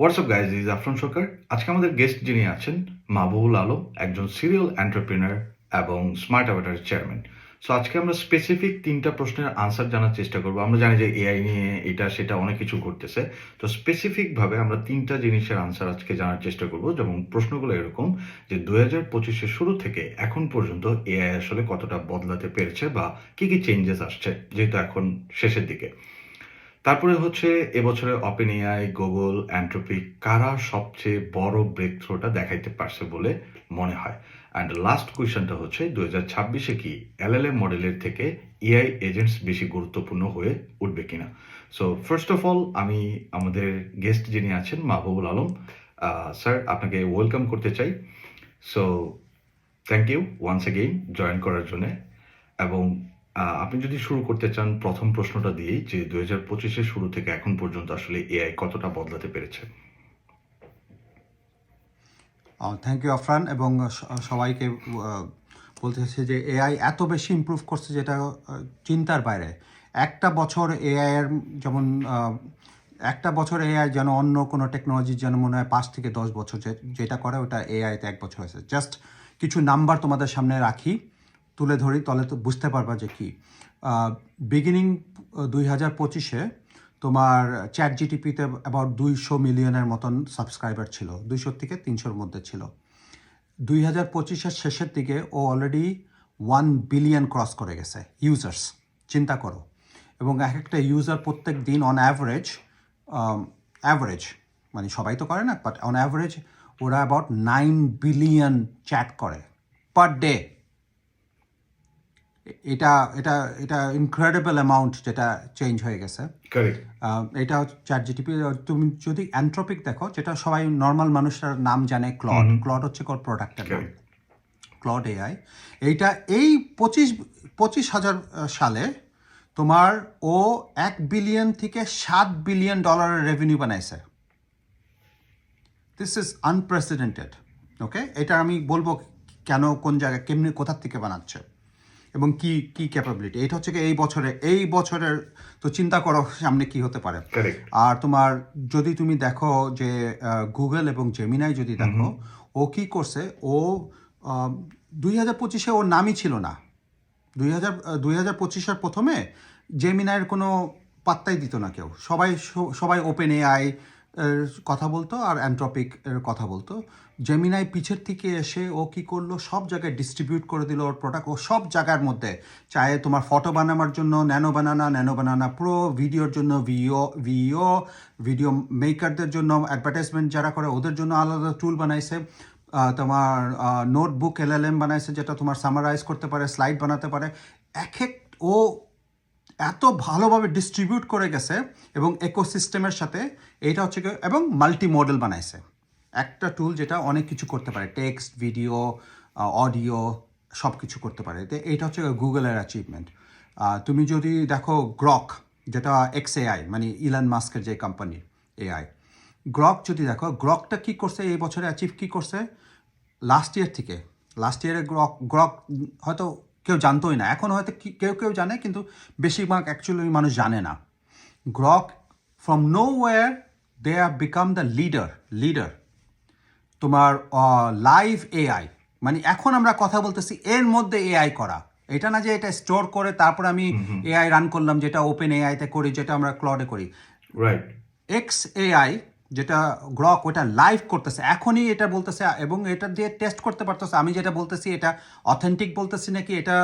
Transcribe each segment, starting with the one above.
WhatsApp guys is Afran Sarkar আজকে আমাদের guest যিনি আছেন, মাহবুবুল আলম, একজন সিরিয়াল এন্টারপ্রিনার এবং স্মার্ট অ্যাভাটার চেয়ারম্যান সো আজকে আমরা স্পেসিফিক তিনটা প্রশ্নের আনসার জানার চেষ্টা করব। আমরা জানি যে এআই নিয়ে এটা, সেটা অনেক কিছু ঘটতেছে। তো স্পেসিফিকভাবে আমরা তিনটা জিনিসের আনসার আজকে জানার চেষ্টা করব। যেমন প্রশ্নগুলো এরকম যে দু হাজার পঁচিশের শুরু থেকে এখন পর্যন্ত এআই আসলে কতটা বদলাতে পেরেছে বা কি কি চেঞ্জেস আসছে, যেহেতু এখন শেষের দিকে। তারপরে হচ্ছে এবছরে ওপেন এআই গুগল অ্যান্ট্রোপিক কারা সবচেয়ে বড় ব্রেক থ্রোটা দেখাইতে পারছে বলে মনে হয়? অ্যান্ড লাস্ট কোয়েশনটা হচ্ছে দু হাজার ছাব্বিশে কি এলএলএম মডেলের থেকে এআই এজেন্টস বেশি গুরুত্বপূর্ণ হয়ে উঠবে কিনা? সো ফার্স্ট অফ অল আমি আমাদের গেস্ট যিনি আছেন মাহবুবুল আলম স্যার আপনাকে ওয়েলকাম করতে চাই। So thank you once again join করার জন্যে। এবং আপনি যদি শুরু করতে চান, প্রথম প্রশ্নটা দিয়েই যে দু হাজার পঁচিশের শুরু থেকে এখন পর্যন্ত আসলে এআই কতটা বদলাতে পেরেছে। থ্যাংক ইউ আফরান, এবং সবাইকে বলতে চাচ্ছি যে এআই এত বেশি ইমপ্রুভ করছে যেটা চিন্তার বাইরে। একটা বছর এআই এর যেমন একটা বছর এআই যেন অন্য কোনো টেকনোলজি যেন মনে হয় পাঁচ থেকে দশ বছর যেটা করে, ওটা এআইতে এক বছর হয়েছে। জাস্ট কিছু নাম্বার তোমাদের সামনে রাখি। তুলে ধরি, তাহলে তো বুঝতে পারবা যে কি। বিগিনিং দুই হাজার পঁচিশে তোমার চ্যাট জিটিপিতে অ্যাবাউট দুইশো মিলিয়নের মতন সাবস্ক্রাইবার ছিল দুইশো থেকে তিনশোর মধ্যে ছিল। দুই হাজার পঁচিশের শেষের দিকে ও অলরেডি ওয়ান বিলিয়ন ক্রস করে গেছে ইউজার্স চিন্তা করো। এবং এক একটা ইউজার প্রত্যেক দিন অন অ্যাভারেজ অ্যাভারেজ মানে সবাই তো করে না বাট অন অ্যাভারেজ ওরা অ্যাবাউট নাইন বিলিয়ন চ্যাট করে পার ডে এটা এটা এটা ইনক্রেডিবল অ্যামাউন্ট যেটা চেঞ্জ হয়ে গেছে। এটা চ্যাট জিটিপি তুমি যদি অ্যান্ট্রপিক দেখো যেটা সবাই নর্মাল মানুষের নাম জানে ক্লড ক্লড হচ্ছে কোর প্রোডাক্টের নাম. ক্লড এআই এইটা এই পঁচিশ পঁচিশ হাজার সালে তোমার ও এক বিলিয়ন থেকে সাত বিলিয়ন ডলারের রেভিনিউ বানাইছে। দিস ইজ আনপ্রেসিডেন্টেড ওকে এটা আমি বলব কেন কোন জায়গায় কেমনি কোথার থেকে বানাচ্ছে? এবং কি কি ক্যাপাবিলিটি এটা হচ্ছে কি এই বছরে এই বছরের তো চিন্তা করো সামনে কি হতে পারে। আর তোমার যদি তুমি দেখো যে গুগল এবং জেমিনাই যদি দেখো ও কি করছে? ও দুই হাজার পঁচিশে ওর নামই ছিল না। দুই হাজার দুই হাজার পঁচিশের প্রথমে জেমিনাইয়ের কোনো পাত্তাই দিত না কেউ। সবাই সবাই ওপেন এআই কথা বলতো আর অ্যান্ট্রপিক কথা বলতো। জেমিনাই পিছের থেকে এসে ও কি করল? সব জায়গায় ডিস্ট্রিবিউট করে দিল ওর প্রোডাক্ট ও সব জায়গার মধ্যে চাहे তোমার ফটো বানানোর জন্য nano banana nano banana pro ভিডিওর জন্য ভিও ভিও ভিডিও মেকারদের জন্য অ্যাডভার্টাইজমেন্ট যারা করে ওদের জন্য আলাদা টুল বানাইছে। তোমার নোটবুক এল এল এম বানাইছে যেটা তোমার সামারাইজ করতে পারে স্লাইড বানাতে পারে। এক এক ও এত ভালোভাবে ডিস্ট্রিবিউট করে গেছে এবং ইকোসিস্টেমের সাথে এটা হচ্ছে এবং মাল্টি মডেল বানাইছে। একটা টুল যেটা অনেক কিছু করতে পারে টেক্সট ভিডিও অডিও সব কিছু করতে পারে। তো এইটা হচ্ছে গুগলের অ্যাচিভমেন্ট তুমি যদি দেখো গ্রক যেটা এক্স এআই মানে ইলান মাস্কের যে কোম্পানি এআই গ্রক যদি দেখো গ্রকটা কি করছে এই বছরে অ্যাচিভ কি করছে? লাস্ট ইয়ার থেকে। লাস্ট ইয়ারে গ্রক গ্রক হয়তো কেউ জানতোই না। এখন হয়তো কেউ কেউ জানে কিন্তু বেশিরভাগ অ্যাকচুয়ালি মানুষ জানে না। Grok from nowhere they are become the leader leader তোমার লাইভ এআই মানে এখন আমরা কথা বলতেছি এর মধ্যে এআই করা। এটা না যে এটা স্টোর করে তারপর আমি এআই রান করলাম যেটা ওপেন এআইতে করি যেটা আমরা ক্লডে করি। রাইট এক্স এআই যেটা গ্রক ওটা লাইভ করতেছে। এখনই এটা বলতেছে এবং এটা দিয়ে টেস্ট করতে পারতেছে। আমি যেটা বলতেছি এটা অথেন্টিক বলতেছি নাকি এটা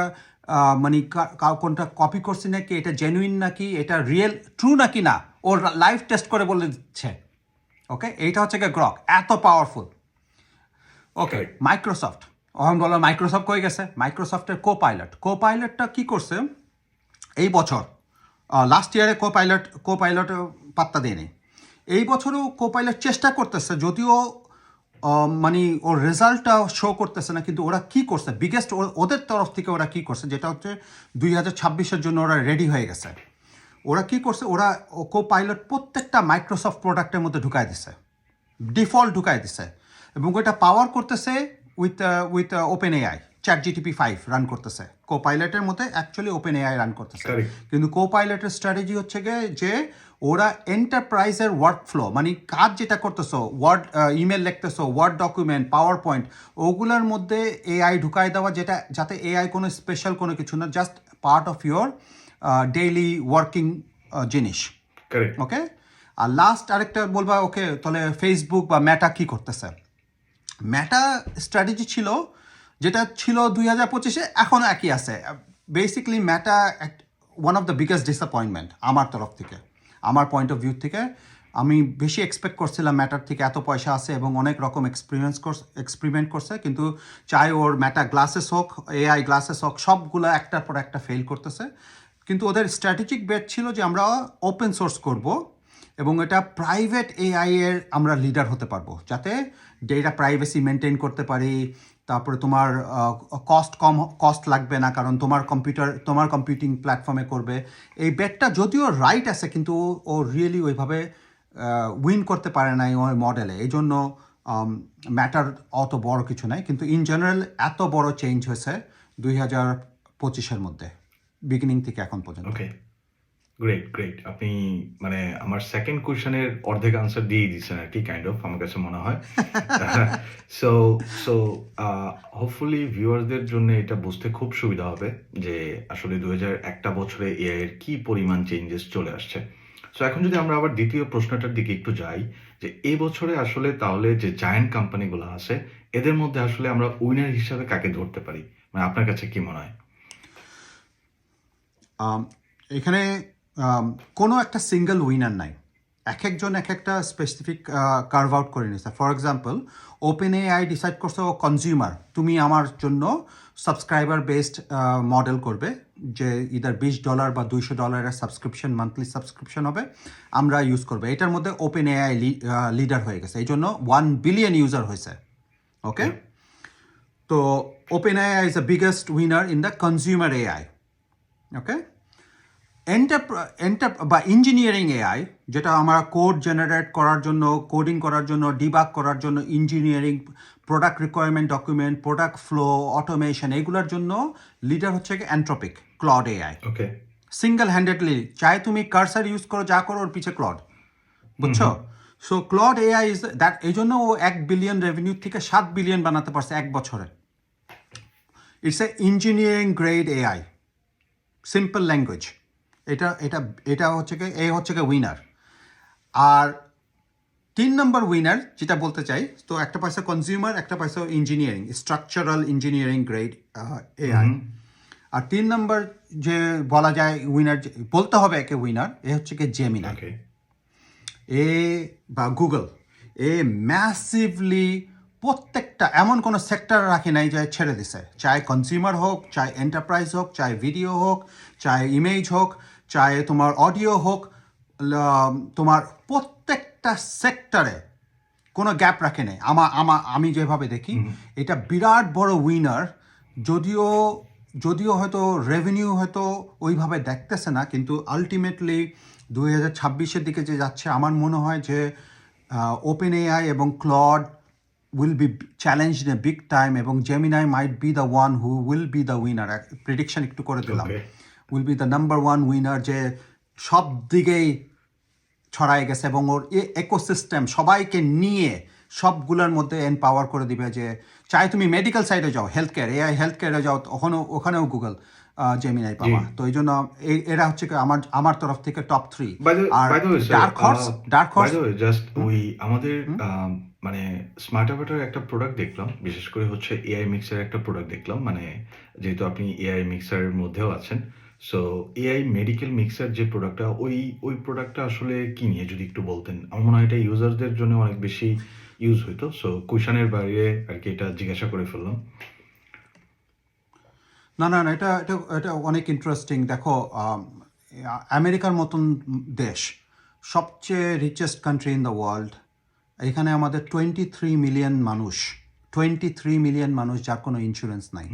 মানে কাউ কোনটা কপি করছি নাকি এটা জেনুইন নাকি এটা রিয়েল ট্রু নাকি না ওর লাইভ টেস্ট করে বলে দিচ্ছে। ওকে এইটা হচ্ছে গিয়ে গ্রক এত পাওয়ারফুল ওকে মাইক্রোসফট অহম বলো মাইক্রোসফট কই গেছে? মাইক্রোসফটের কো পাইলট কো পাইলটটা কী করছে? এই বছর লাস্ট ইয়ারে কো পাইলট কো পাইলট পাত্তা দেয়নি। এই বছরও কো পাইলট চেষ্টা করতেছে, যদিও মানে ওর রেজাল্টটা শো করতেছে না, কিন্তু ওরা কি করছে? বিগেস্ট ওদের তরফ থেকে ওরা কি করছে? যেটা হচ্ছে দুই হাজার ছাব্বিশের জন্য ওরা রেডি হয়ে গেছে। ওরা কি করছে? ওরা কো পাইলট প্রত্যেকটা মাইক্রোসফট প্রোডাক্টের মধ্যে ঢুকাই দিছে। ডিফল্ট ঢুকাই দিছে। এবং ওইটা পাওয়ার করতেছে উইথ উইথ ওপেন এআই চ্যাট জিটিপি ফাইভ রান করতেছে। কো পাইলটের মধ্যে অ্যাকচুয়ালি ওপেন এআই রান করতেছে কিন্তু কো পাইলটের স্ট্র্যাটেজি হচ্ছে গিয়ে যে ওরা এন্টারপ্রাইজের ওয়ার্ক ফ্লো মানে কাজ যেটা করতেছো ওয়ার্ড ইমেল লিখতেছো ওয়ার্ড ডকুমেন্ট পাওয়ার পয়েন্ট ওগুলোর মধ্যে এআই ঢুকাই দেওয়া যেটা যাতে এআই কোনো স্পেশাল কোনো কিছু না just part of your daily working জিনিস। ওকে আর লাস্ট আরেকটা বলবা ওকে তাহলে ফেসবুক বা ম্যাটা কি করতেছে? ম্যাটা স্ট্র্যাটেজি ছিল যেটা ছিল দুই হাজার পঁচিশে এখনও একই আছে। Basically Meta one of the biggest disappointment আমার তরফ থেকে, আমার পয়েন্ট অফ ভিউ থেকে। আমি বেশি এক্সপেক্ট করছিলাম ম্যাটার থেকে এত পয়সা আছে এবং অনেক রকম এক্সপিরিয়েন্স এক্সপেরিমেন্ট করছে। কিন্তু চাই ওর ম্যাটা গ্লাসেস হোক এআই গ্লাসেস হোক, সবগুলো একটার পর একটা ফেল করতেছে। কিন্তু ওদের স্ট্র্যাটেজিক বেট ছিল যে আমরা ওপেন সোর্স করব এবং এটা প্রাইভেট এআই এর আমরা লিডার হতে পারব, যাতে ডেটা প্রাইভেসি মেনটেন করতে পারি তারপরে তোমার কস্ট কম কস্ট লাগবে না, কারণ তোমার কম্পিউটার তোমার কম্পিউটিং প্ল্যাটফর্মে করবে। এই বেটটা যদিও রাইট আছে, কিন্তু ও- রিয়েলি ওইভাবে উইন করতে পারে নাই ওই মডেলে এই জন্য ম্যাটার অত বড় কিছু নাই। কিন্তু ইন জেনারেল এত বড় চেঞ্জ হয়েছে দুই হাজার পঁচিশের মধ্যে বিগিনিং থেকে এখন পর্যন্ত। গ্রেট গ্রেট আপনি মানে আমার সেকেন্ড কোয়েশনের অর্ধেক আনসার দিয়ে দিচ্ছেন আর কি কাইন্ড অফ আমার কাছে মনে হয়। সো সো হোপফুলি ভিউয়ারদের জন্য এটা বুঝতে খুব সুবিধা হবে যে আসলে দু হাজার একটা বছরে এআই এর কি পরিমাণ চেঞ্জেস চলে আসছে। সো এখন যদি আমরা আবার দ্বিতীয় প্রশ্নটার দিকে একটু যাই যে এই বছরে আসলে তাহলে যে জায়ান্ট কোম্পানিগুলো আছে এদের মধ্যে আসলে আমরা উইনার হিসাবে কাকে ধরতে পারি? মানে আপনার কাছে কি মনে হয়? এখানে কোনো একটা সিঙ্গেল উইনার নাই। এক একজন এক একটা স্পেসিফিক কার্ভ আউট করে নিয়েছে। For example OpenAI decide করছে ও কনজিউমার তুমি আমার জন্য সাবস্ক্রাইবার বেসড মডেল করবে যে ইদার বিশ ডলার বা দুইশো ডলারের সাবস্ক্রিপশন মান্থলি সাবস্ক্রিপশন হবে আমরা ইউজ করব। এটার মধ্যে ওপেন এ আই লিডার হয়ে গেছে। এই জন্য ওয়ান বিলিয়ন ইউজার হয়েছে। ওকে তো OpenAI is the biggest winner in the consumer AI okay বা ইঞ্জিনিয়ারিং এআই যেটা আমরা কোড জেনারেট করার জন্য কোডিং করার জন্য ডিবাগ করার জন্য engineering product requirement document product flow automation এগুলোর জন্য লিডার হচ্ছে Anthropic Claude AI okay single handedly চাই তুমি কার্সার ইউজ করো যা করো ওর পিছে ক্লড বুঝছ? So Claude AI is that এই জন্য ও এক বিলিয়ন রেভিনিউ থেকে সাত বিলিয়ন বানাতে পারছে এক বছরে। It's a engineering grade AI simple language এটা এটা এটা হচ্ছে কি এ হচ্ছে কি উইনার আর তিন নম্বর উইনার যেটা বলতে চাই তো একটা পয়সা কনজিউমার একটা পয়সা engineering structural engineering grade AI আর তিন নম্বর যে বলা যায় উইনার বলতে হবে একে উইনার এ হচ্ছে কি জেমিনাই ওকে এ বা গুগল এ ম্যাসিভলি প্রত্যেকটা এমন কোনো সেক্টর রাখে নাই যে ছেড়ে দিছে। চাই কনজিউমার হোক চাই এন্টারপ্রাইজ হোক চাই ভিডিও হোক চাই ইমেজ হোক চাই তোমার অডিও হোক তোমার প্রত্যেকটা সেক্টরে কোনো গ্যাপ রাখে নেই। আমা আমা আমি যেভাবে দেখি এটা বিরাট বড় উইনার যদিও যদিও হয়তো রেভিনিউ হয়তো ওইভাবে দেখতেছে না কিন্তু আলটিমেটলি দুই হাজার ছাব্বিশের দিকে যে যাচ্ছে আমার মনে হয় যে ওপেন এআই এবং Claude will be challenge a big time এবং Gemini might be the one who will be the winner prediction একটু করে দিলাম. Will be the number one winner যে সব দিকেই ছড়ায় গেছে এবং ওর একোসিস্টেম সবাইকে নিয়ে সবগুলোর মধ্যে এনপাওয়ার করে দিবে যে চাই তুমি মেডিকেল সাইডে যাও হেলথ কেয়ার এআই হেলথ কেয়ারে যাও ওখানেও ওখানেও গুগল জেমিনাই পাওয়া তো এই জন্য এরা হচ্ছে আমার আমার তরফ থেকে টপ থ্রি আর dark horse dark horse just ওই আমাদের মানে স্মার্ট অ্যাভাটার একটা প্রোডাক্ট দেখলাম বিশেষ করে হচ্ছে এআই মিক্সার একটা প্রোডাক্ট দেখলাম মানে যেহেতু আপনি এআই মিক্সারের মধ্যেও আছেন সো এআই মেডিকেল মিক্সার যে প্রোডাক্টটা ওই ওই প্রোডাক্টটা আসলে কি নিয়ে যদি একটু বলতেন? আমার মনে হয় এটা ইউজারদের জন্য অনেক বেশি ইউজ হইতো। সো কুশনের বাইরে আর কি এটা জিজ্ঞাসা করে ফেললাম। না না না এটা এটা এটা অনেক ইন্টারেস্টিং দেখো আম, আমেরিকার মতন দেশ সবচেয়ে richest country in the world এখানে আমাদের টোয়েন্টি থ্রি মিলিয়ন মানুষ টোয়েন্টি থ্রি মিলিয়ন মানুষ যার কোনো ইন্স্যুরেন্স নাই।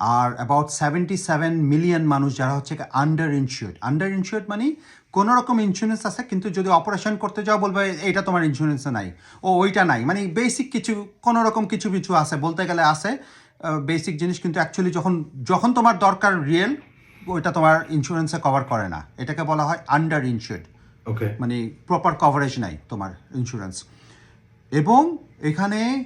আর অ্যাবাউট সেভেন্টি সেভেন মিলিয়ন মানুষ যারা হচ্ছে আন্ডার ইনসিওর্ড আন্ডার ইনসিওর্ড মানে কোনো রকম ইন্স্যুরেন্স আছে কিন্তু যদি অপারেশন করতে যাও বলবে এইটা তোমার ইন্স্যুরেন্সে নাই। ও ওইটা নাই। মানে বেসিক কিছু কোনো রকম কিছু কিছু আছে। বলতে গেলে আছে বেসিক জিনিস কিন্তু অ্যাকচুয়ালি যখন যখন তোমার দরকার রিয়েল ওইটা তোমার ইন্স্যুরেন্সে কভার করে না। এটাকে বলা হয় আন্ডার ইনসিওর্ড ওকে মানে প্রপার কভারেজ নাই তোমার ইন্স্যুরেন্স এবং এখানে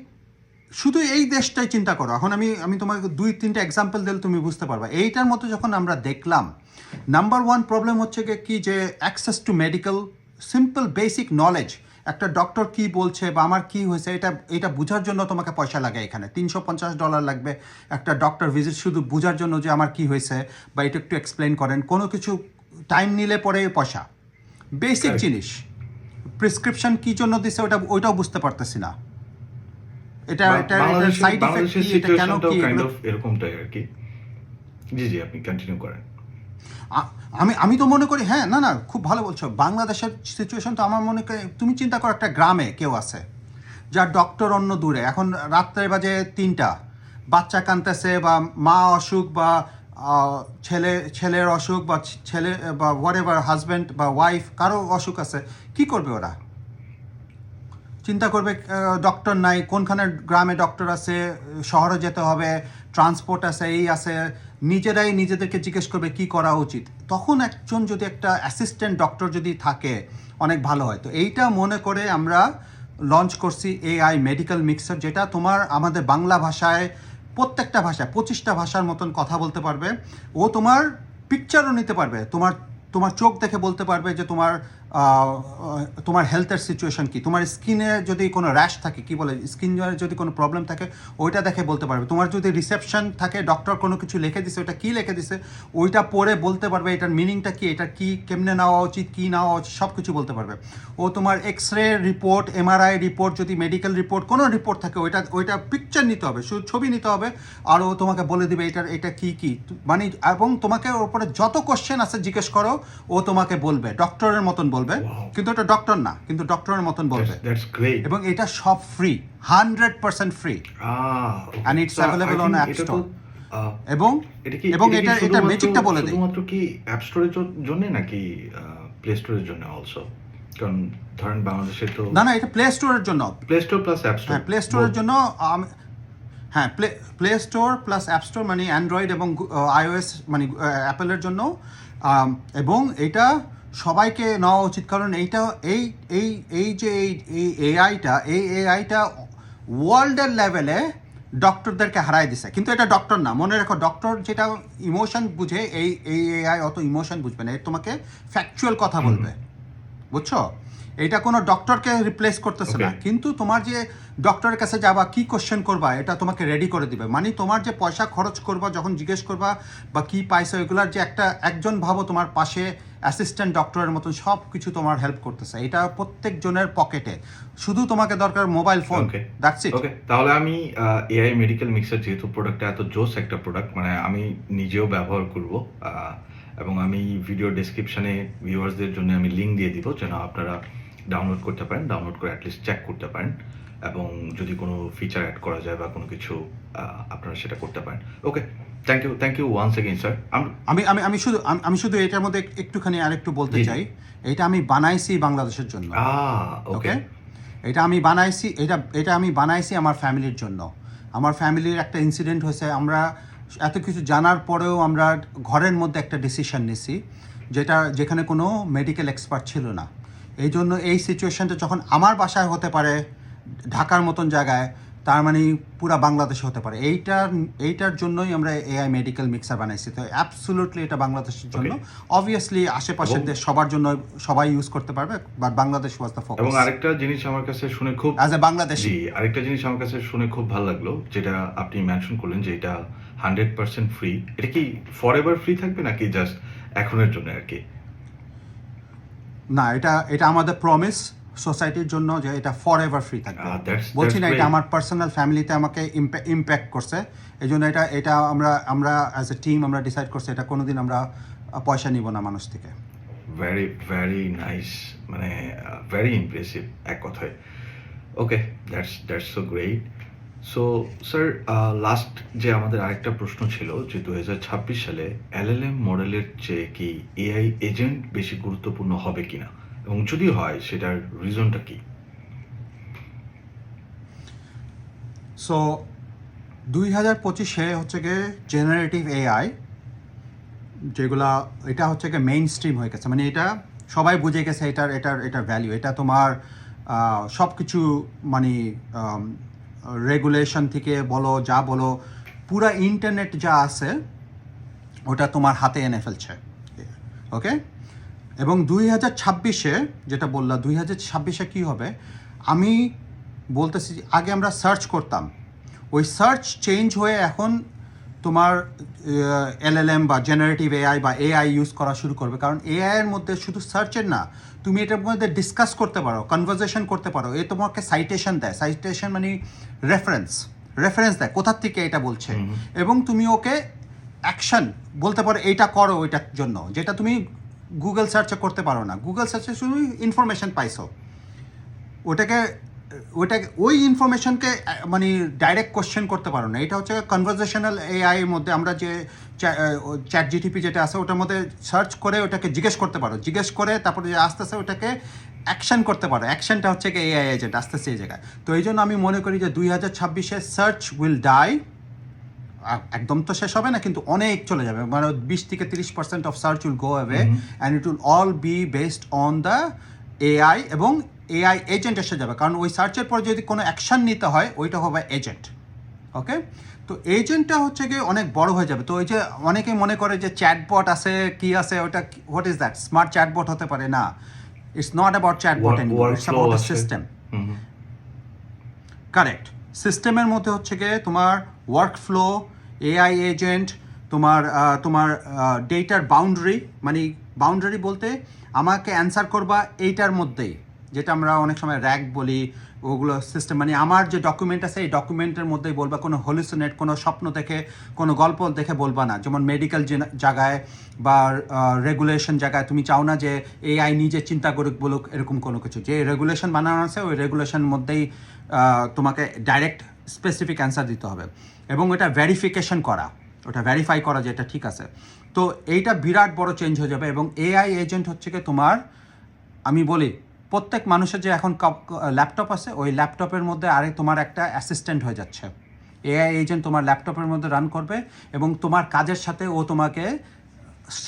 শুধু এই দেশটাই চিন্তা করো। এখন আমি আমি তোমাকে দুই তিনটা এক্সাম্পল দিলে তুমি বুঝতে পারবা। এইটার মতো যখন আমরা দেখলাম নাম্বার ওয়ান প্রবলেম হচ্ছে গিয়ে কি যে access to medical simple basic knowledge একটা ডক্টর কি বলছে বা আমার কি হয়েছে এটা এটা বোঝার জন্য তোমাকে পয়সা লাগে এখানে। তিনশো পঞ্চাশ ডলার লাগবে। একটা ডক্টর ভিজিট শুধু বোঝার জন্য যে আমার কি হয়েছে বা এটা একটু এক্সপ্লেন করেন। কোনো কিছু টাইম নিলে পরে পয়সা। বেসিক জিনিস। প্রেসক্রিপশন কি জন্য দিছে ওটা ওইটাও বুঝতে পারতেছি না। এটা এটা সাইড ইফেক্ট কি? এটা কেন কি? কাইন্ড অফ এরকমটাই আর কি। জি জি আপনি কন্টিনিউ করেন। আমি আমি তো মনে করি হ্যাঁ না না খুব ভালো বলছো। বাংলাদেশের সিচুয়েশন তো আমার মনে করি তুমি চিন্তা করো একটা গ্রামে কেউ আছে যার ডক্টর অন্য দূরে। এখন রাত্রে বাজে তিনটা। বাচ্চা কানতেছে বা মা অসুখ বা ছেলে ছেলের অসুখ বা ছেলে বা হোয়াট এভার হাজব্যান্ড বা ওয়াইফ কারও অসুখ আছে কি করবে ওরা? চিন্তা করবে ডক্টর নাই, কোনখানে গ্রামে ডক্টর আছে, শহরে যেতে হবে ট্রান্সপোর্ট আছে, এই আছে, নিজেরাই নিজেদেরকে জিজ্ঞেস করবে কি করা উচিত। তখন একজন যদি একটা অ্যাসিস্ট্যান্ট ডক্টর যদি থাকে, অনেক ভালো হয়। তো এইটা মনে করে আমরা লঞ্চ করছি এআই মেডিকেল মিক্সার যেটা তোমার আমাদের বাংলা ভাষায় প্রত্যেকটা ভাষায়, পঁচিশটা ভাষার মতন কথা বলতে পারবে। ও তোমার পিকচারও নিতে পারবে। তোমার তোমার চোখ দেখে বলতে পারবে যে তোমার তোমার হেলথের সিচুয়েশন কি? তোমার স্কিনে যদি কোনো র্যাশ থাকে, কি বলে? স্কিনের যদি কোনো প্রবলেম থাকে, ওইটা দেখে বলতে পারবে। তোমার যদি রিসেপশন থাকে ডক্টর কোনো কিছু লিখে দিছে, ওইটা কি লিখে দিছে, ওইটা পড়ে বলতে পারবে এটার মিনিংটা কি, এটা কি, কেমনে নেওয়া উচিত, কি নেওয়া উচিত সব কিছু বলতে পারবে। ও তোমার X ray report MRI report যদি মেডিকেল রিপোর্ট কোনো রিপোর্ট থাকে, ওইটা ওইটা পিকচার নিতে হবে, শুধু ছবি নিতে হবে, আর ও তোমাকে বলে দিবে এটার, এটা কি কি। মানে এবং তোমাকে ওর উপরে যত কোশ্চেন আছে জিজ্ঞেস করো, ও তোমাকে বলবে ডক্টরের মতন বলবে। Wow. কিন্তু এটা ডক্টর না কিন্তু ডক্টরের মতন বলবে। এবং এটা সব free hundred percent free And it's available on App Store. এবং এটা কি এবং এটা এটা ম্যাজিকটা বলে দেয় শুধুমাত্র কি অ্যাপ স্টোরের জন্য নাকি প্লে স্টোরের জন্য অলসো কারণ ধরেন বাংলাদেশে তো না না এটা প্লে স্টোরের জন্য। Play store plus app store হ্যাঁ প্লে স্টোরের জন্য হ্যাঁ play play store plus app store মানে অ্যান্ড্রয়েড এবং আইওএস মানে অ্যাপেলের জন্য। এবং এটা সবাইকে নেওয়া উচিত। কারণ এইটা এই এই এই যে এই এই এআইটা এই এআইটা ওয়ার্ল্ডের লেভেলে ডক্টরদেরকে হারাই দিছে। কিন্তু এটা ডক্টর না। মনে রেখো ডক্টর যেটা ইমোশন বুঝে এই এই এআই অত ইমোশন বুঝবে না। এর তোমাকে ফ্যাকচুয়াল কথা বলবে। বুঝছ? এটা কোনো ডক্টরকে রিপ্লেস করতেছে না। কিন্তু তোমার যে ডক্টরের কাছে যাবা কি কোশ্চেন করবা এটা তোমাকে রেডি করে দিবে। মানে তোমার যে পয়সা খরচ করবা যখন জিজ্ঞেস করবা বা কি পাইছো এগুলার যে একটা একজন ভাবো তোমার পাশে অ্যাসিস্ট্যান্ট ডক্টরের মতন সব কিছু তোমার হেল্প করতেছে। এটা প্রত্যেক জনের পকেটে শুধু তোমাকে দরকার mobile phone okay that's it okay তাহলে আমি এআই মেডিকেল মিক্সার যেহেতু প্রোডাক্টটা এত জোস একটা প্রোডাক্ট মানে আমি নিজেও ব্যবহার করব এবং আমি ভিডিও ডেসক্রিপশনে ভিউয়ার্সদের জন্য আমি লিঙ্ক দিয়ে দিব যেন আপনারা ডাউনলোড করতে পারেন ডাউনলোড করে অ্যাটলিস্ট চেক করতে পারেন। এবং যদি কোনো ফিচার অ্যাড করা যায় বা কোনো কিছু আপনারা সেটা করতে পারেন। Okay thank you thank you once again sir আমি আমি আমি শুধু আমি- শুধু এটার মধ্যে একটুখানি আরেকটু বলতে। চাই। এটা আমি বানাইছি বাংলাদেশের জন্য। ওকে এটা আমি বানাইছি এটা এটা আমি বানাইছি আমার ফ্যামিলির জন্য। আমার ফ্যামিলির একটা ইনসিডেন্ট হয়েছে আমরা এত কিছু জানার পরেও আমরা ঘরের মধ্যে একটা ডিসিশন নিছি যেটা যেখানে কোনো মেডিকেল এক্সপার্ট ছিল না। এই জন্য এই সিচুয়েশনটা যখন আমার বাসায় হতে পারে ঢাকার মতন জায়গায় তার মানে পুরা বাংলাদেশে হতে পারে। এইটার এইটার জন্যই আমরা এআই মেডিকেল মিক্সার বানাইছি। তো অ্যাবসুলুটলি এটা বাংলাদেশের জন্য। অবভিয়াসলি আশেপাশের দেশ সবার জন্য সবাই ইউজ করতে পারবে বাট বাংলাদেশ ওয়াজ দ্য এবং আরেকটা জিনিস আমার কাছে শুনে খুব অ্যাজ এ বাংলাদেশি। আরেকটা জিনিস আমার কাছে শুনে খুব ভালো লাগল যেটা আপনি মেনশন করলেন যে এটা হান্ড্রেড পার্সেন্ট ফ্রি এটা কি ফর এভার ফ্রি থাকবে নাকি জাস্ট এখনের জন্য আর কি? না এটা এটা আমাদের প্রমিস সোসাইটির জন্য যে এটা ফর এভার ফ্রি থাকবে। Ah, বলছি না এটা আমার পার্সোনাল ফ্যামিলিতে আমাকে ইম্প্যাক্ট করছে। এই জন্য এটা এটা আমরা আমরা অ্যাজ এ টিম আমরা ডিসাইড করছি এটা কোনোদিন আমরা পয়সা নিব না মানুষ থেকে। ভেরি ভেরি নাইস মানে ভেরি ইমপ্রেসিভ এক কথায়। Okay that's that's so great so sir last যে আমাদের আরেকটা প্রশ্ন ছিল যে দুই হাজার ছাব্বিশ সালে এলএলএম মডেলের চেয়ে কি এআই এজেন্ট বেশি গুরুত্বপূর্ণ হবে কিনা? এবং যদি হয়, সেটার রিজনটা কি? সো দুই হাজার পঁচিশে হচ্ছে গিয়ে জেনারেটিভ এআই যেগুলা এটা হচ্ছে গিয়ে মেইন স্ট্রিম হয়ে গেছে। মানে এটা সবাই বুঝে গেছে এটার এটার এটার ভ্যালু এটা তোমার সব কিছু মানে রেগুলেশন থেকে বলো, যা বলো, পুরো ইন্টারনেট যা আছে, ওটা তোমার হাতে এনে ফেলছে। ওকে এবং দুই হাজার ছাব্বিশে, যেটা বললা, দুই হাজার ছাব্বিশে কী হবে? আমি বলতেছি আগে আমরা সার্চ করতাম। ওই সার্চ চেঞ্জ হয়ে এখন তোমার এলএলএম বা জেনারেটিভ এআই বা এআই ইউজ করা শুরু করবে। কারণ এআই এর মধ্যে শুধু সার্চের না তুমি এটার মধ্যে ডিসকাস করতে পারো কনভারসেশন করতে পারো। এ তোমাকে সাইটেশন দেয়। সাইটেশন মানে রেফারেন্স রেফারেন্স দেয় কোথার থেকে এটা বলছে। এবং তুমি ওকে অ্যাকশন বলতে পারো এইটা করো ওইটার জন্য। যেটা তুমি গুগল সার্চে করতে পারো না। গুগল সার্চে শুধু ইনফরমেশন পাইছো। ওটাকে ওটাকে ওই ইনফরমেশনকে মানে ডাইরেক্ট কোশ্চেন করতে পারো না। এটা হচ্ছে কনভারসেশনাল এআই এর মধ্যে আমরা যে চ্যাট জিটিপি যেটা আছে ওটার মধ্যে সার্চ করে ওটাকে জিজ্ঞেস করতে পারো। জিজ্ঞেস করে তারপরে যে আস্তে আস্তে ওটাকে অ্যাকশন করতে পারো। অ্যাকশনটা হচ্ছে কি এআই এজেন্ট আস্তে আস্তে এই জায়গায়। তো এই জন্য আমি মনে করি যে দুই হাজার ছাব্বিশে সার্চ উইল ডাই একদম তো শেষ হবে না কিন্তু অনেক চলে যাবে। মানে বিশ থেকে তিরিশ percent of search will go away and it will all be based on the AI এবং এআই এজেন্ট এসে যাবে। কারণ ওই সার্চের পর যদি কোনো অ্যাকশন নিতে হয় ওইটা হবে এজেন্ট ওকে তো এজেন্টটা হচ্ছে গিয়ে অনেক বড় হয়ে যাবে। তো ওই যে অনেকে মনে করে যে চ্যাটবট আছে কি আছে ওটা what is that smart chatbot হতে পারে না। It's not about chatbot it's about. System. Correct সিস্টেমের মধ্যে হচ্ছে গিয়ে তোমার ওয়ার্ক ফ্লো এআই এজেন্ট তোমার তোমার ডেটার বাউন্ডারি মানে বাউন্ডারি বলতে আমাকে অ্যান্সার করবা এইটার মধ্যেই। যেটা আমরা অনেক সময় র্যাক বলি, ওগুলো সিস্টেম মানে আমার যে ডকুমেন্ট আছে, এই ডকুমেন্টের মধ্যেই বলবা, কোনো হলিসিনেট কোনো স্বপ্ন দেখে, কোনো গল্প দেখে বলবা না। যেমন মেডিকেল জায়গায় বা রেগুলেশন জায়গায় তুমি চাও না যে এআই নিজে চিন্তা করুক, বলুক, এরকম কোনো কিছু। যে রেগুলেশন বানানো আছে, ওই রেগুলেশন মধ্যেই তোমাকে ডাইরেক্ট স্পেসিফিক অ্যান্সার দিতে হবে। এবং এটা ভেরিফিকেশন করা, ওটা ভেরিফাই করা যে এটা ঠিক আছে। তো এইটা বিরাট বড় চেঞ্জ হয়ে যাবে এবং এআই এজেন্ট হচ্ছে কি তোমার, আমি বলি প্রত্যেক মানুষের যে এখন ল্যাপটপ আছে, ওই ল্যাপটপের মধ্যে আরে তোমার একটা অ্যাসিস্ট্যান্ট হয়ে যাচ্ছে। এআই এজেন্ট তোমার ল্যাপটপের মধ্যে রান করবে এবং তোমার কাজের সাথে ও তোমাকে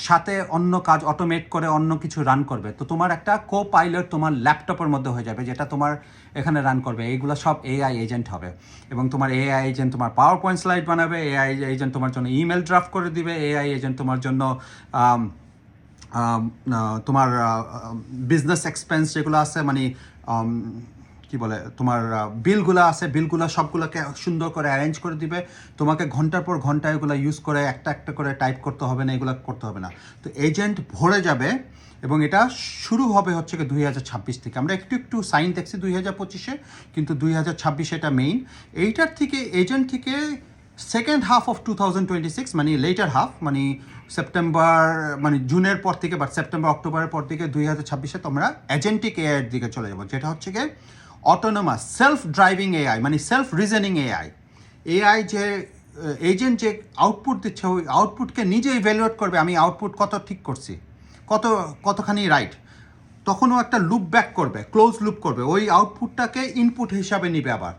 সাথে অন্য কাজ অটোমেট করে অন্য কিছু রান করবে। তো তোমার একটা কো পাইলট তোমার ল্যাপটপের মধ্যে হয়ে যাবে, যেটা তোমার এখানে রান করবে। এইগুলো সব এআই এজেন্ট হবে। এবং তোমার এআই এজেন্ট তোমার পাওয়ার পয়েন্ট স্লাইড বানাবে এআই এজেন্ট তোমার জন্য ইমেল ড্রাফট করে দিবে এআই এজেন্ট তোমার জন্য তোমার বিজনেস এক্সপেন্স যেগুলো আছে মানে কি বলে, তোমার বিলগুলো আছে বিলগুলো সবগুলোকে সুন্দর করে অ্যারেঞ্জ করে দিবে। তোমাকে ঘণ্টার পর ঘণ্টা এগুলো ইউজ করে একটা একটা করে টাইপ করতে হবে না, এগুলো করতে হবে না। তো এজেন্ট ভরে যাবে এবং এটা শুরু হবে হচ্ছে কি দুই হাজার ছাব্বিশ থেকে। আমরা একটু একটু সাইন দেখছি দুই হাজার পঁচিশে, কিন্তু দুই হাজার ছাব্বিশে এটা মেইন এইটার থেকে এজেন্ট থেকে second half of two thousand twenty six মানে লেটার হাফ মানে সেপ্টেম্বর মানে জুনের পর থেকে বা সেপ্টেম্বর অক্টোবরের পর থেকে দুই হাজার ছাব্বিশে তোমরা এজেন্টিক এআই এর দিকে চলে যাব। যেটা হচ্ছে গিয়ে অটোনোমাস সেলফ ড্রাইভিং এআই মানে সেলফ রিজনিং এআই এআই যে এজেন্ট যে আউটপুট দিচ্ছে, ওই আউটপুটকে নিজে ইভ্যালুয়েট করবে, আমি আউটপুট কত ঠিক করছি, কত, কতখানি রাইট তখনও একটা লুপ ব্যাক করবে ক্লোজ লুপ করবে। ওই আউটপুটটাকে ইনপুট হিসাবে নিবে আবার।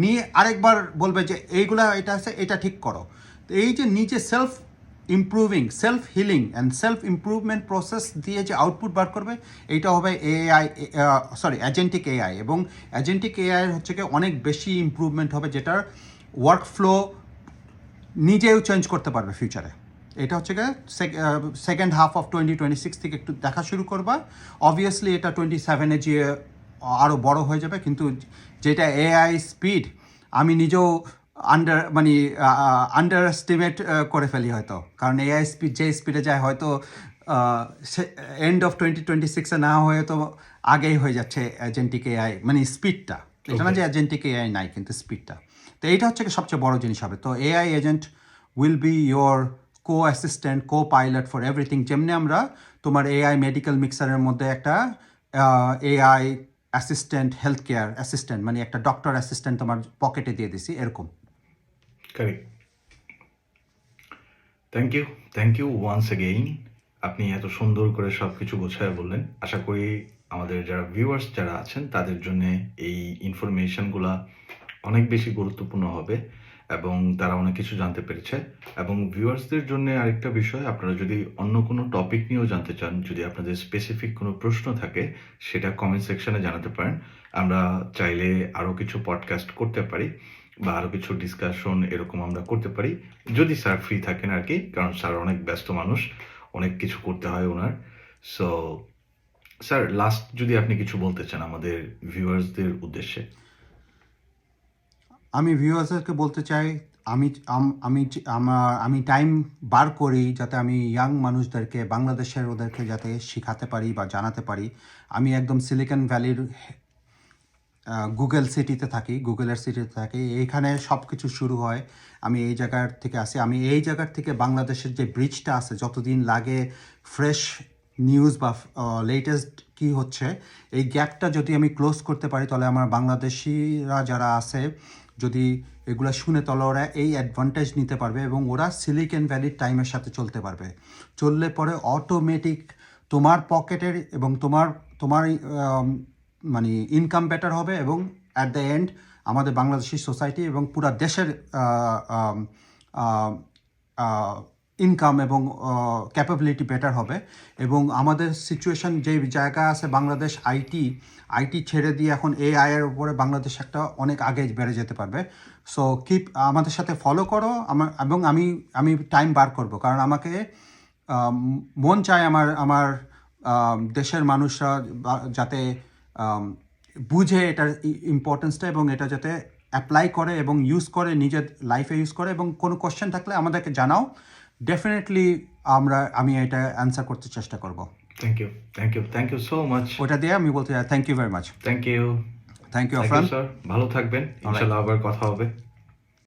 নিয়ে আরেকবার বলবে যে এইগুলা এটা আছে, এটা ঠিক করো। তো এই যে নিজে self improving self healing and self improvement process দিয়ে যে আউটপুট বার করবে, এইটা হবে এআই সরি অ্যাজেন্টিক এআই এবং অ্যাজেন্টিক এআই হচ্ছে কি অনেক বেশি ইমপ্রুভমেন্ট হবে যেটার ওয়ার্ক ফ্লো নিজেও চেঞ্জ করতে পারবে ফিউচারে এটা হচ্ছে গিয়ে second half of twenty twenty six থেকে একটু দেখা শুরু করবা। অবভিয়াসলি এটা টোয়েন্টি সেভেনে যে আরও বড় হয়ে যাবে, কিন্তু যেটা এআই স্পিড আমি নিজেও আন্ডার মানে আন্ডার এস্টিমেট করে ফেলি হয়তো। কারণ এআই স্পিড যে স্পিডে যায় হয়তো এন্ড অফ টোয়েন্টি টোয়েন্টি সিক্সে না হয়ে তো আগেই হয়ে যাচ্ছে এজেন্টিক এআই মানে স্পিডটা এটা না যে এজেন্টিক এআই নাই কিন্তু স্পিডটা তো এইটা হচ্ছে সবচেয়ে বড় জিনিস হবে। তো AI agent will be your co assistant copilot for everything যেমনি আমরা তোমার এআই মেডিকেল মিক্সারের মধ্যে একটা AI assistant health care assistant মানে একটা ডক্টর অ্যাসিস্ট্যান্ট তোমার পকেটে দিয়ে দিছি, এরকম। Thank you thank you once again আপনি এত সুন্দর করে সব কিছু গোছায় বললেন। আশা করি আমাদের যারা ভিউয়ার্স যারা আছেন, তাদের জন্য এই ইনফরমেশনগুলো অনেক বেশি গুরুত্বপূর্ণ হবে। এবং তারা অনেক কিছু জানতে পেরেছে। এবং ভিউয়ার্সদের জন্য আরেকটা বিষয়, আপনারা যদি অন্য কোনো টপিক নিয়েও জানতে চান, যদি আপনাদের স্পেসিফিক কোনো প্রশ্ন থাকে, সেটা কমেন্ট সেকশনে জানাতে পারেন। আমরা চাইলে আরও কিছু পডকাস্ট করতে পারি বা আরও কিছু ডিসকাশন এরকম আমরা করতে পারি। যদি স্যার ফ্রি থাকেন আর কি কারণ স্যার অনেক ব্যস্ত মানুষ, অনেক কিছু করতে হয় ওনার। সো স্যার লাস্ট যদি আপনি কিছু বলতে চান আমাদের ভিউয়ার্সদের উদ্দেশ্যে। আমি ভিউয়ার্সদেরকে বলতে চাই, আমি আমি আমার আমি টাইম বার করি যাতে আমি ইয়াং মানুষদেরকে, বাংলাদেশের ওদেরকে যাতে শেখাতে পারি বা জানাতে পারি। আমি একদম সিলিকন ভ্যালির গুগল সিটিতে থাকি গুগলের সিটিতে থাকি। এইখানে সব কিছু শুরু হয়। আমি এই জায়গার থেকে আসি। আমি এই জায়গার থেকে বাংলাদেশের যে ব্রিজটা আছে, যতদিন লাগে ফ্রেশ নিউজ বা লেটেস্ট কি হচ্ছে, এই গ্যাপটা যদি আমি ক্লোজ করতে পারি, তাহলে আমার বাংলাদেশিরা যারা আছে যদি এগুলো শুনে তাহলে ওরা এই অ্যাডভান্টেজ নিতে পারবে এবং ওরা সিলিকন ভ্যালির টাইমের সাথে চলতে পারবে। চললে পরে অটোমেটিক তোমার পকেটের এবং তোমার তোমার মানে ইনকাম বেটার হবে এবং অ্যাট দ্য এন্ড আমাদের বাংলাদেশি সোসাইটি এবং পুরা দেশের ইনকাম এবং ক্যাপাবিলিটি বেটার হবে। এবং আমাদের সিচুয়েশন যে জায়গা আছে বাংলাদেশ আইটি আইটি ছেড়ে দিয়ে এখন এআই এর উপরে বাংলাদেশ একটা অনেক আগে বেড়ে যেতে পারবে। সো কিপ আমাদের সাথে ফলো করো। আমার এবং আমি আমি টাইম বার করব। কারণ আমাকে মন চায় আমার আমার দেশের মানুষরা যাতে বুঝে এটার ইম্পর্টেন্সটা এবং এটা যাতে অ্যাপ্লাই করে এবং ইউজ করে, নিজের লাইফে ইউজ করে এবং কোনো কোশ্চেন থাকলে আমাদেরকে জানাও। ডেফিনেটলি আমরা আমি এটা অ্যান্সার করতে চেষ্টা করব। Thank you thank you thank you so much ওটা দিয়ে আমি বলতে চাই thank you very much thank you thank you Afran sir ভালো থাকবেন। ইনশাআল্লাহ আবার কথা হবে।